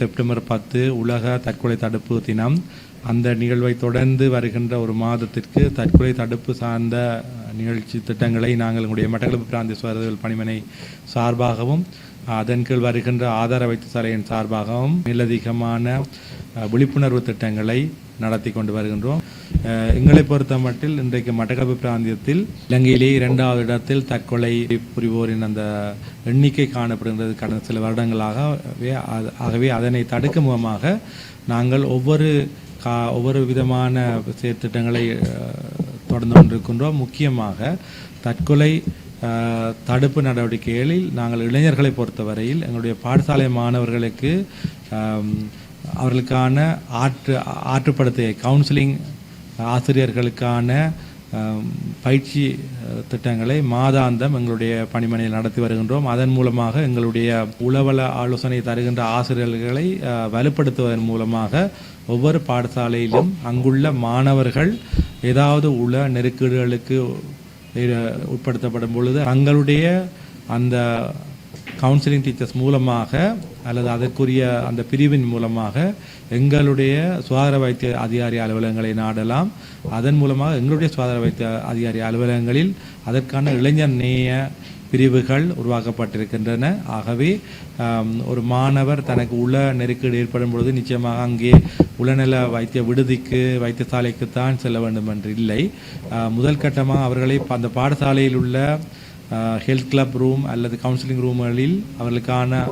September பத்து உலக தற்கொலை தடுப்பு தினம். அந்த நிகழ்வை தொடர்ந்து வருகின்ற ஒரு மாதத்திற்கு தற்கொலை தடுப்பு சார்ந்த நிகழ்ச்சி திட்டங்களை நாங்கள் எங்களுடைய மட்டக்களப்பு பிராந்திய சுவரர்கள் பணிமனை சார்பாகவும் அதன் கீழ் வருகின்ற ஆதார வைத்தியசாலையின் சார்பாகவும் மேலதிகமான விழிப்புணர்வு திட்டங்களை நடத்தி கொண்டு வருகின்றோம். எங்களை பொறுத்த மட்டில் இன்றைக்கு மட்டக்களப்பு பிராந்தியத்தில் இலங்கையிலேயே இரண்டாவது இடத்தில் தற்கொலை புரிவோரின் அந்த எண்ணிக்கை காணப்படுகின்றது கடந்த சில வருடங்களாகவே ஆகவே அதனை தடுக்கும் முகமாக நாங்கள் ஒவ்வொரு கா ஒவ்வொரு விதமான செயற்திட்டங்களை தொடர்ந்து கொண்டிருக்கின்றோம். முக்கியமாக தற்கொலை தடுப்பு நடவடிக்கைகளில் நாங்கள் இளைஞர்களை பொறுத்தவரையில் எங்களுடைய பாடசாலை மாணவர்களுக்கு அவர்களுக்கான ஆற்று ஆற்றுப்படுத்த கவுன்சிலிங் ஆசிரியர்களுக்கான பயிற்சி திட்டங்களை மாதாந்தம் எங்களுடைய பணிமனையில் நடத்தி வருகின்றோம். அதன் மூலமாக எங்களுடைய உளவள ஆலோசனை தருகின்ற ஆசிரியர்களை வலுப்படுத்துவதன் மூலமாக ஒவ்வொரு பாடசாலையிலும் அங்குள்ள மாணவர்கள் ஏதாவது உள நெருக்கீடுகளுக்கு உட்படுத்தப்படும் பொழுது தங்களுடைய அந்த கவுன்சிலிங் டீச்சர்ஸ் மூலமாக அல்லது அதற்குரிய அந்த பிரிவின் மூலமாக எங்களுடைய சுகாதார வைத்திய அதிகாரி அலுவலகங்களை நாடலாம். அதன் மூலமாக எங்களுடைய சுகாதார வைத்திய அதிகாரி அலுவலகங்களில் அதற்கான இளைஞர் நேய பிரிவுகள் உருவாக்கப்பட்டிருக்கின்றன. ஆகவே ஒரு மாணவர் தனக்கு உள நெருக்கடி ஏற்படும் பொழுது நிச்சயமாக அங்கே உளநல வைத்திய விடுதிக்கு வைத்தியசாலைக்குத்தான் செல்ல வேண்டும் என்று இல்லை முதல் கட்டமாக அவர்களை அந்த பாடசாலையில் உள்ள ஹெல்த் கிளப் ரூம் அல்லது கவுன்சிலிங் ரூம்களில் அவர்களுக்கான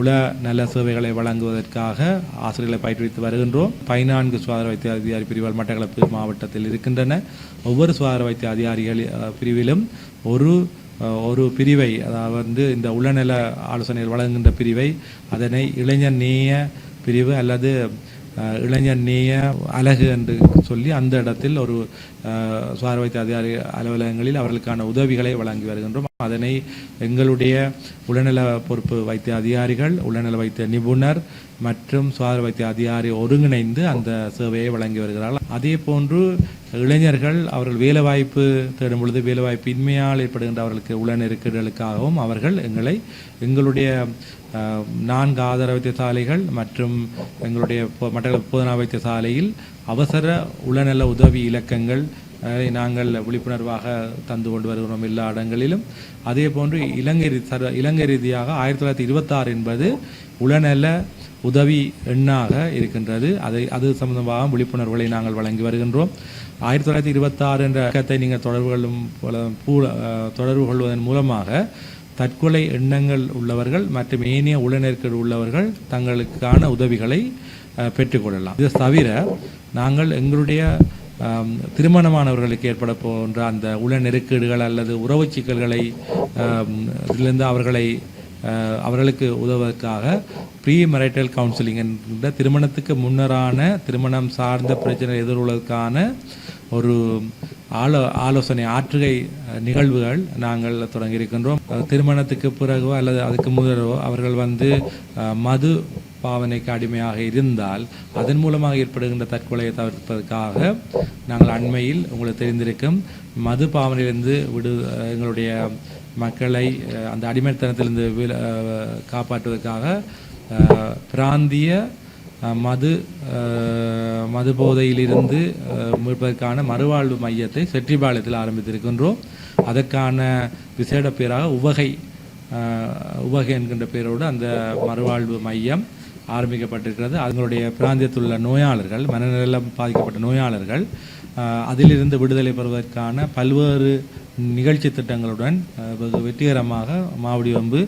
உல நல சேவைகளை வழங்குவதற்காக ஆசிரியர்களை பயிற்றுவித்து வருகின்றோம். பதினான்கு சுகாதார வைத்திய அதிகாரி பிரிவுகள் மட்டக்களப்பு மாவட்டத்தில் இருக்கின்றன. ஒவ்வொரு சுகாதார வைத்திய அதிகாரிகள் பிரிவிலும் ஒரு ஒரு பிரிவை அதாவது வந்து இந்த உளநல ஆலோசனைகள் வழங்குகின்ற பிரிவை அதனை இளைஞர் நேய பிரிவு அல்லது இளைஞர் நேய அழகு என்று சொல்லி அந்த இடத்தில் ஒரு சுகாதார வைத்திய அதிகாரி அலுவலகங்களில் அவர்களுக்கான உதவிகளை வழங்கி வருகின்றோம். அதனை எங்களுடைய உளநல பொறுப்பு வைத்திய அதிகாரிகள் உளநல வைத்திய நிபுணர் மற்றும் சுகாதார வைத்திய அதிகாரி ஒருங்கிணைந்து அந்த சேவையை வழங்கி வருகிறார்கள். அதே போன்று இளைஞர்கள் அவர்கள் வேலைவாய்ப்பு தேடும் பொழுது வேலைவாய்ப்பு இன்மையால் ஏற்படுகின்ற அவர்களுக்கு உள நெருக்கடிகளுக்காகவும் அவர்கள் எங்களை எங்களுடைய நான்கு ஆதார வைத்தியசாலைகள் மற்றும் எங்களுடைய மற்ற மட்டக்களப்பு போதனா வைத்தியசாலையில் அவசர உளநல உதவி இலக்கங்கள் அதை நாங்கள் விழிப்புணர்வாக தந்து கொண்டு வருகிறோம் எல்லா இடங்களிலும். அதே போன்று இலங்கை ரீ- சர்வ இலங்கை ரீதியாக ஆயிரத்தி தொள்ளாயிரத்தி இருபத்தாறு என்பது உளநல உதவி எண்ணாக இருக்கின்றது. அதை அது சம்பந்தமாக விழிப்புணர்வுகளை நாங்கள் வழங்கி வருகின்றோம். ஆயிரத்தி தொள்ளாயிரத்தி இருபத்தாறு என்ற இயக்கத்தை நீங்கள் தொடர்பு கொள்ளும் போல- பூ- தொடர்பு கொள்வதன் மூலமாக தற்கொலை எண்ணங்கள் உள்ளவர்கள் மற்றும் ஏனைய உளநெருக்கல் உள்ளவர்கள் தங்களுக்கான உதவிகளை பெற்றுக்கொள்ளலாம் இது தவிர நாங்கள் எங்களுடைய திருமணமானவர்களுக்கு ஏற்பட போன்ற அந்த உள நெருக்கீடுகள் அல்லது உறவு சிக்கல்களை இதிலிருந்து அவர்களை அவர்களுக்கு உதவுவதற்காக ப்ரீ மெரைட்டல் கவுன்சிலிங் என்கின்ற திருமணத்துக்கு முன்னரான திருமணம் சார்ந்த பிரச்சனை எதிர்கொள்வதற்கான ஒரு ஆலோ ஆலோசனை ஆற்றுகை நிகழ்வுகள் நாங்கள் தொடங்கியிருக்கின்றோம். திருமணத்துக்கு பிறகோ அல்லது அதுக்கு முதலோ அவர்கள் வந்து மது பாவனைக்கு அடிமையாக இருந்தால் அதன் மூலமாக ஏற்படுகின்ற தற்கொலையை தவிர்ப்பதற்காக நாங்கள் அண்மையில் உங்களுக்கு தெரிந்திருக்கும் மது பாவனையிலிருந்து விடு எங்களுடைய மக்களை அந்த அடிமைத்தனத்திலிருந்து காப்பாற்றுவதற்காக பிராந்திய மது மது போதையிலிருந்து மீட்பதற்கான மறுவாழ்வு மையத்தை செட்டிபாளையத்தில் ஆரம்பித்திருக்கின்றோம். அதற்கான விசேட பேராக உவகை உவகை என்கின்ற பெயரோடு அந்த மறுவாழ்வு மையம் ஆரம்பிக்கப்பட்டிருக்கிறது. அதனுடைய பிராந்தியத்தில் உள்ள நோயாளர்கள் மனநலம் பாதிக்கப்பட்ட நோயாளர்கள் அதிலிருந்து விடுதலை பெறுவதற்கான பல்வேறு நிகழ்ச்சி திட்டங்களுடன் வெற்றிகரமாக மாவடிவம்பு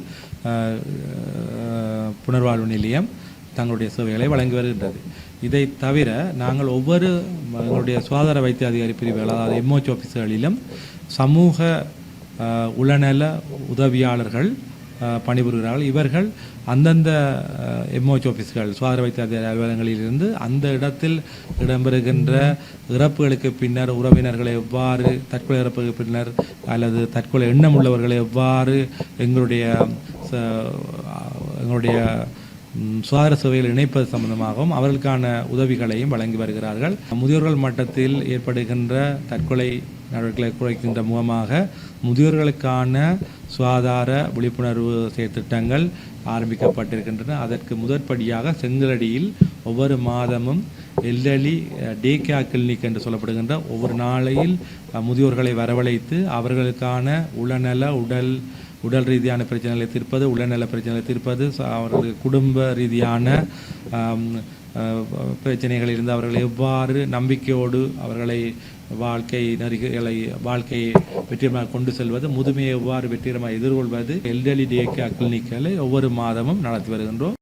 புனர்வாழ்வு நிலையம் தங்களுடைய சேவைகளை வழங்கி வருகின்றது. இதை தவிர நாங்கள் ஒவ்வொரு எங்களுடைய சுகாதார வைத்திய அதிகாரி பிரிவுகள் அதாவது எம்ஓச் ஆஃபீஸுகளிலும் சமூக உளநல உதவியாளர்கள் பணிபுரிகிறார்கள். இவர்கள் அந்தந்த எம்ஓச் ஆஃபீஸ்கள் சுகாதார வைத்திய அதிகாரி அலுவலகங்களிலிருந்து அந்த இடத்தில் இடம்பெறுகின்ற இறப்புகளுக்கு பின்னர் உறவினர்களை எவ்வாறு தற்கொலை இறப்புக்கு பின்னர் அல்லது தற்கொலை எண்ணம் உள்ளவர்களை எவ்வாறு எங்களுடைய ச- எங்களுடைய சுகாதார சேவையில் இணைப்பது சம்பந்தமாகவும் அவர்களுக்கான உதவிகளையும் வழங்கி வருகிறார்கள். முதியோர்கள் மட்டத்தில் ஏற்படுகின்ற தற்கொலை நடவடிக்கைகளை குறைக்கின்ற முகமாக முதியோர்களுக்கான சுகாதார விழிப்புணர்வு செயல் திட்டங்கள் ஆரம்பிக்கப்பட்டிருக்கின்றன. அதற்கு முதற்படியாக செங்கலடியில் ஒவ்வொரு மாதமும் எல்எலி டே கேர் கிளினிக் என்று சொல்லப்படுகின்ற ஒவ்வொரு நாளையில் முதியோர்களை வரவழைத்து அவர்களுக்கான உளநல உடல் உடல் ரீதியான பிரச்சனைகளை தீர்ப்பது உடல்நல பிரச்சனைகளை தீர்ப்பது அவர்களுக்கு குடும்ப ரீதியான பிரச்சனைகள் இருந்து அவர்களை எவ்வாறு நம்பிக்கையோடு அவர்களை வாழ்க்கை நெறிகளை வாழ்க்கையை வெற்றிகரமாக கொண்டு செல்வது முதுமையை எவ்வாறு வெற்றிகரமாக எதிர்கொள்வது எல்டலி டே கிளினிக்களை ஒவ்வொரு மாதமும் நடத்தி வருகின்றோம்.